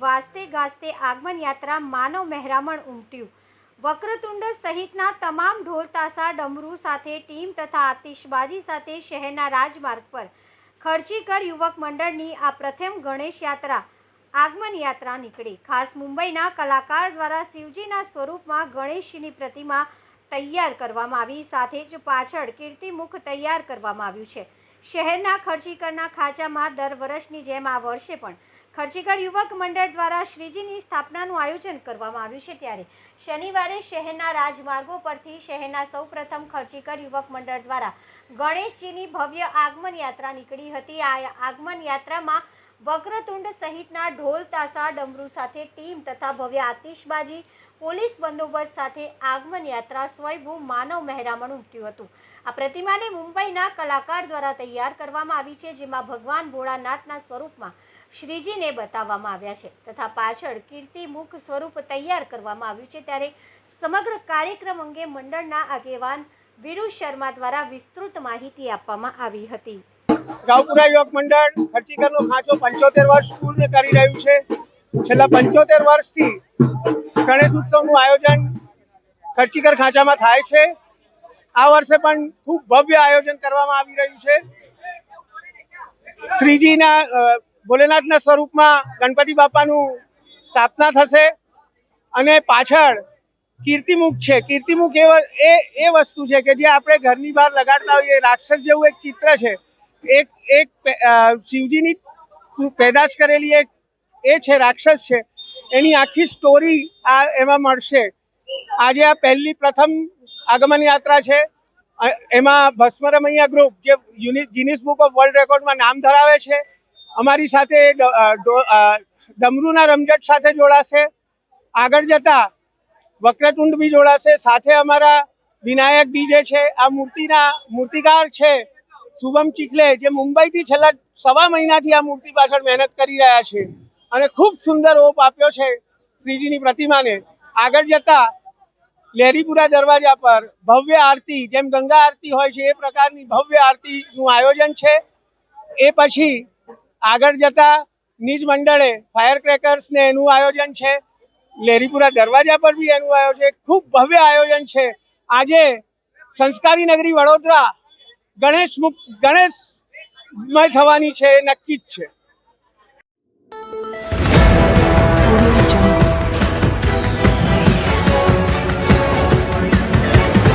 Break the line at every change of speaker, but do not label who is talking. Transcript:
વાજતે ગાજતે આગમન યાત્રા માનવ મહેરામણ ઉમટ્યું. વક્રતુંડ સહિતના તમામ ઢોલ તાસા, ડમરૂ સાથે ટીમ તથા આતિશબાજી સાથે શહેરના રાજમાર્ગ પર ખર્ચીકર યુવક મંડળની આ પ્રથમ ગણેશ યાત્રા આગમન યાત્રા નીકળી. ખાસ મુંબઈના કલાકાર દ્વારા શિવજીના સ્વરૂપમાં ગણેશજીની પ્રતિમા તૈયાર કરવામાં આવી. સાથે જ પાછળ કીર્તિમુખ તૈયાર કરવામાં આવ્યું છે. શહેરના ખર્ચીકરના ખાંચામાં દર વર્ષની જેમ આ વર્ષે પણ ખર્ચીકર યુવક મંડળ દ્વારા શ્રીજીની સ્થાપનાનું આયોજન કરવામાં આવ્યું છે ત્યારે શનિવારે શહેરના રાજમાર્ગો પરથી શહેરના સૌપ્રથમ ખર્ચીકર યુવક મંડળ દ્વારા ગણેશજીની ભવ્ય આગમન યાત્રા નીકળી હતી. આ આગમન યાત્રામાં વક્રતુંડ સહિતના ઢોલ, તાસા, ડમરૂ સાથે ટીમ તથા ભવ્ય આતિશબાજી, પોલીસ બંદોબસ્ત સાથે આગમન યાત્રા સ્વયંભૂ માનવ મહેરામણ ઉમટ્યું હતું. આ પ્રતિમાને મુંબઈના કલાકાર દ્વારા તૈયાર કરવામાં આવી છે, જેમાં ભગવાન ભોળાનાથના સ્વરૂપમાં શ્રીજીને બતાવવામાં આવ્યા છે તથા પાછળ કીર્તિમુખ સ્વરૂપ તૈયાર કરવામાં આવ્યું છે. ત્યારે સમગ્ર કાર્યક્રમ અંગે મંડળના આગેવાન વિરુ શર્મા દ્વારા વિસ્તૃત માહિતી આપવામાં આવી હતી.
ગાવપુરા યુવક મંડળ ખર્ચીકરનો ખાંચો પંચોતેર વર્ષ પૂર્ણ કરી રહ્યું છે. છેલ્લા પંચોતેર વર્ષથી ગણેશ ઉત્સવનું આયોજન ખર્ચીકર ખાંચામાં થાય છે. આ વર્ષે પણ ખૂબ ભવ્ય આયોજન કરવામાં આવી રહ્યું છે. શ્રીજીના ભોલેનાથના સ્વરૂપમાં ગણપતિ બાપાનું સ્થાપના થશે અને પાછળ કીર્તિમુખ છે. કીર્તિમુખ એ એ વસ્તુ છે કે જે આપણે ઘરની બહાર લગાડતા હોઈએ રાક્ષસ જેવું એક ચિત્ર છે. એક એક શિવજીની પેદાશ કરેલી એક, એ છે, રાક્ષસ છે. એની આખી સ્ટોરી આ એમાં મળશે. આજે આ પહેલી પ્રથમ આગમન યાત્રા છે. એમાં ભસ્મરમૈયા ગ્રુપ જે ગિનિસ બુક ઓફ વર્લ્ડ રેકોર્ડમાં નામ ધરાવે છે. અમારી સાથે ડમરૂના રમઝટ સાથે જોડાશે. આગળ જતા વક્રતુંડ બી જોડાશે. સાથે અમારા વિનાયક ડીજે છે. આ મૂર્તિના, મૂર્તિકાર છે. શુભમ ચીખલે, જે મુંબઈથી છેલ્લા સવા મહિનાથી આ મૂર્તિ પાછળ મહેનત કરી રહ્યા છે અને ખૂબ સુંદર ઓપ આપ્યો છે શ્રીજીની પ્રતિમાને. આગળ જતા લહેરીપુરા દરવાજા પર ભવ્ય આરતી, જેમ ગંગા આરતી હોય છે, એ પ્રકારની ભવ્ય આરતીનું આયોજન છે. એ પછી આગળ જતા નિજ મંડળે ફાયર ક્રેકર્સને એનું આયોજન છે. લહેરીપુરા દરવાજા પર બી એનું આયોજન ખૂબ ભવ્ય આયોજન છે. આજે સંસ્કારી નગરી વડોદરા ગણેશ ગણેશમય થવાની છે એ નક્કી જ છે.